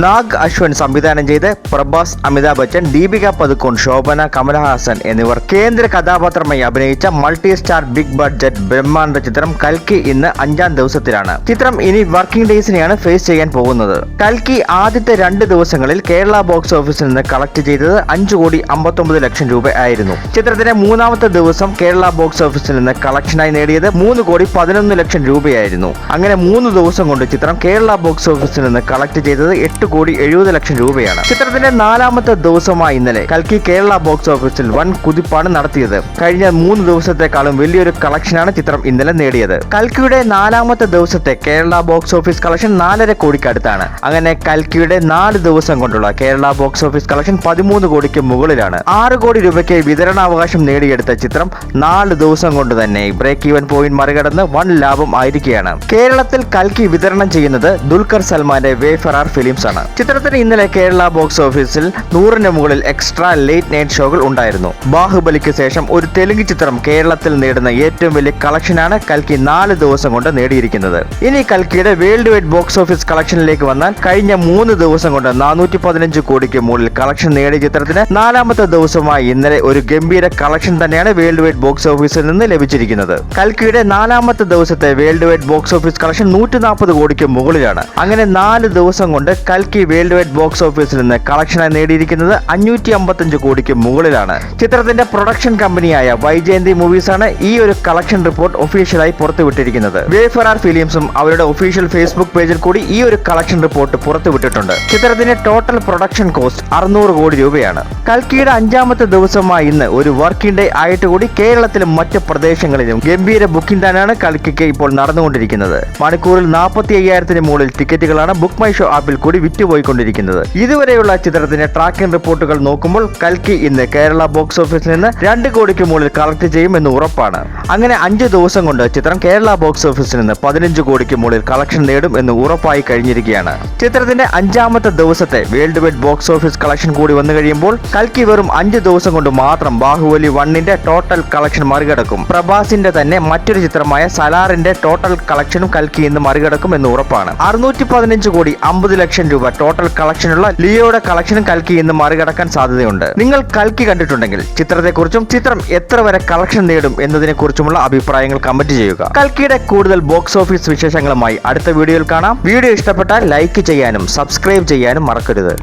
നാഗ് അശ്വൻ സംവിധാനം ചെയ്ത് പ്രഭാസ് അമിതാഭ് ബച്ചൻ ദീപിക പതുക്കോൺ ശോഭന കമലഹാസൻ എന്നിവർ കേന്ദ്ര കഥാപാത്രമായി അഭിനയിച്ച മൾട്ടി സ്റ്റാർ ബിഗ് ബഡ്ജറ്റ് ബ്രഹ്മാണ്ഡ ചിത്രം കൽക്കി ഇന്ന് അഞ്ചാം ദിവസത്തിലാണ്. ചിത്രം ഇനി വർക്കിംഗ് ഡേയ്സിനെയാണ് ഫേസ് ചെയ്യാൻ പോകുന്നത്. കൽക്കി ആദ്യത്തെ രണ്ട് ദിവസങ്ങളിൽ കേരള ബോക്സ് ഓഫീസിൽ നിന്ന് കളക്ട് ചെയ്തത് അഞ്ചു കോടി അമ്പത്തൊമ്പത് ലക്ഷം രൂപ ആയിരുന്നു. ചിത്രത്തിന്റെ മൂന്നാമത്തെ ദിവസം കേരള ബോക്സ് ഓഫീസിൽ നിന്ന് കളക്ഷനായി നേടിയത് മൂന്ന് കോടി പതിനൊന്ന് ലക്ഷം രൂപയായിരുന്നു. അങ്ങനെ മൂന്ന് ദിവസം കൊണ്ട് ചിത്രം കേരള ബോക്സ് ഓഫീസിൽ നിന്ന് കളക്ട് ചെയ്തത് എട്ട് കോടി എഴുപത് ലക്ഷം രൂപയാണ്. ചിത്രത്തിന്റെ നാലാമത്തെ ദിവസമായ ഇന്നലെ കൽക്കി കേരള ബോക്സ് ഓഫീസിൽ വൻ കുതിപ്പാണ് നടത്തിയത്. കഴിഞ്ഞ മൂന്ന് ദിവസത്തെക്കാളും വലിയൊരു കളക്ഷനാണ് ചിത്രം ഇന്നലെ നേടിയത്. കൽക്കിയുടെ നാലാമത്തെ ദിവസത്തെ കേരള ബോക്സ് ഓഫീസ് കളക്ഷൻ നാലര കോടിക്ക് അടുത്താണ്. അങ്ങനെ കൽക്കിയുടെ നാല് ദിവസം കൊണ്ടുള്ള കേരള ബോക്സ് ഓഫീസ് കളക്ഷൻ പതിമൂന്ന് കോടിക്ക് മുകളിലാണ്. ആറ് കോടി രൂപയ്ക്ക് വിതരണാവകാശം നേടിയെടുത്ത ചിത്രം നാല് ദിവസം കൊണ്ട് തന്നെ ബ്രേക്ക് ഈവൻ പോയിന്റ് മറികടന്ന് വൻ ലാഭം ആയിരിക്കുകയാണ്. കേരളത്തിൽ കൽക്കി വിതരണം ചെയ്യുന്നത് ദുൽഖർ സൽമാന്റെ വേഫറാർ ഫിലിംസ് ചിത്രത്തിന് ഇന്നലെ കേരള ബോക്സ് ഓഫീസിൽ നൂറിന് മുകളിൽ എക്സ്ട്രാ ലേറ്റ് നൈറ്റ് ഷോകൾ ഉണ്ടായിരുന്നു. ബാഹുബലിക്ക് ശേഷം ഒരു തെലുങ്ക് ചിത്രം കേരളത്തിൽ നേടുന്ന ഏറ്റവും വലിയ കളക്ഷനാണ് കൽക്കി നാല് ദിവസം കൊണ്ട് നേടിയിരിക്കുന്നത്. ഇനി കൽക്കിയുടെ വേൾഡ് വൈഡ് ബോക്സ് ഓഫീസ് കളക്ഷനിലേക്ക് വന്നാൽ കഴിഞ്ഞ മൂന്ന് ദിവസം കൊണ്ട് നാനൂറ്റി പതിനഞ്ച് കോടിക്ക് മുകളിൽ കളക്ഷൻ നേടിയ ചിത്രത്തിന് നാലാമത്തെ ദിവസമായി ഇന്നലെ ഒരു ഗംഭീര കളക്ഷൻ തന്നെയാണ് വേൾഡ് വൈഡ് ബോക്സ് ഓഫീസിൽ നിന്ന് ലഭിച്ചിരിക്കുന്നത്. കൽക്കിയുടെ നാലാമത്തെ ദിവസത്തെ world wide box office collection നൂറ്റി നാൽപ്പത് കോടിക്ക് മുകളിലാണ്. അങ്ങനെ നാല് ദിവസം കൊണ്ട് കൽക്കി വേൾഡ് വൈഡ് ബോക്സ് ഓഫീസിൽ നിന്ന് കളക്ഷനായി നേടിയിരിക്കുന്നത് അഞ്ഞൂറ്റി അമ്പത്തഞ്ച് കോടിക്ക് മുകളിലാണ്. ചിത്രത്തിന്റെ പ്രൊഡക്ഷൻ കമ്പനിയായ വൈജയന്തി മൂവീസാണ് ഈ ഒരു കളക്ഷൻ റിപ്പോർട്ട് ഒഫീഷ്യലായി പുറത്തുവിട്ടിരിക്കുന്നത്. വേഫറാർ ഫിലിംസും അവരുടെ ഒഫീഷ്യൽ ഫേസ്ബുക്ക് പേജിൽ കൂടി ഈ ഒരു കളക്ഷൻ റിപ്പോർട്ട് പുറത്തുവിട്ടിട്ടുണ്ട്. ചിത്രത്തിന്റെ ടോട്ടൽ പ്രൊഡക്ഷൻ കോസ്റ്റ് അറുന്നൂറ് കോടി രൂപയാണ്. കൽക്കിയുടെ അഞ്ചാമത്തെ ദിവസമായ ഇന്ന് ഒരു വർക്കിംഗ് ഡേ ആയിട്ട് കൂടി കേരളത്തിലും മറ്റ് പ്രദേശങ്ങളിലും ഗംഭീര ബുക്കിംഗ് തന്നെയാണ് കൽക്കിക്ക് ഇപ്പോൾ നടന്നുകൊണ്ടിരിക്കുന്നത്. മണിക്കൂറിൽ നാൽപ്പത്തി അയ്യായിരത്തിന് മുകളിൽ ടിക്കറ്റുകളാണ് ബുക്ക് മൈ ഷോ ആപ്പിൽ കൂടി വിറ്റുപോയിക്കൊണ്ടിരിക്കുന്നത് ഇതുവരെയുള്ള ചിത്രത്തിന്റെ ട്രാക്കിംഗ് റിപ്പോർട്ടുകൾ നോക്കുമ്പോൾ കൽക്കി ഇന്ന് കേരള ബോക്സ് ഓഫീസിൽ നിന്ന് രണ്ട് കോടിക്ക് മുകളിൽ കളക്ട് ചെയ്യുമെന്ന് ഉറപ്പാണ്. അങ്ങനെ അഞ്ച് ദിവസം കൊണ്ട് ചിത്രം കേരള ബോക്സ് ഓഫീസിൽ നിന്ന് പതിനഞ്ച് കോടിക്ക് മുകളിൽ കളക്ഷൻ നേടും എന്ന് ഉറപ്പായി കഴിഞ്ഞിരിക്കുകയാണ്. ചിത്രത്തിന്റെ അഞ്ചാമത്തെ ദിവസത്തെ world wide box office collection കൂടി വന്നു കഴിയുമ്പോൾ കൽക്കി വെറും അഞ്ച് ദിവസം കൊണ്ട് മാത്രം ബാഹുബലി വണ്ണിന്റെ ടോട്ടൽ കളക്ഷൻ മറികടക്കും. പ്രഭാസിന്റെ തന്നെ മറ്റൊരു ചിത്രമായ സലാറിന്റെ ടോട്ടൽ കളക്ഷനും കൽക്കി ഇന്ന് മറികടക്കും എന്ന് ഉറപ്പാണ്. അറുന്നൂറ്റി പതിനഞ്ച് കോടി അമ്പത് ലക്ഷം രൂപ ടോട്ടൽ കളക്ഷനുള്ള ലിയോയുടെ കളക്ഷനും കൽക്കി ഇന്ന് മറികടക്കാൻ സാധ്യതയുണ്ട്. നിങ്ങൾ കൽക്കി കണ്ടിട്ടുണ്ടെങ്കിൽ ചിത്രത്തെക്കുറിച്ചും ചിത്രം എത്ര വരെ കളക്ഷൻ നേടും എന്നതിനെ കുറിച്ചുമുള്ള അഭിപ്രായങ്ങൾ കമന്റ് ചെയ്യുക. കൽക്കിയുടെ കൂടുതൽ ബോക്സ് ഓഫീസ് വിശേഷങ്ങളുമായി അടുത്ത വീഡിയോയിൽ കാണാം. വീഡിയോ ഇഷ്ടപ്പെട്ടാൽ ലൈക്ക് ചെയ്യാനും സബ്സ്ക്രൈബ് ചെയ്യാനും മറക്കരുത്.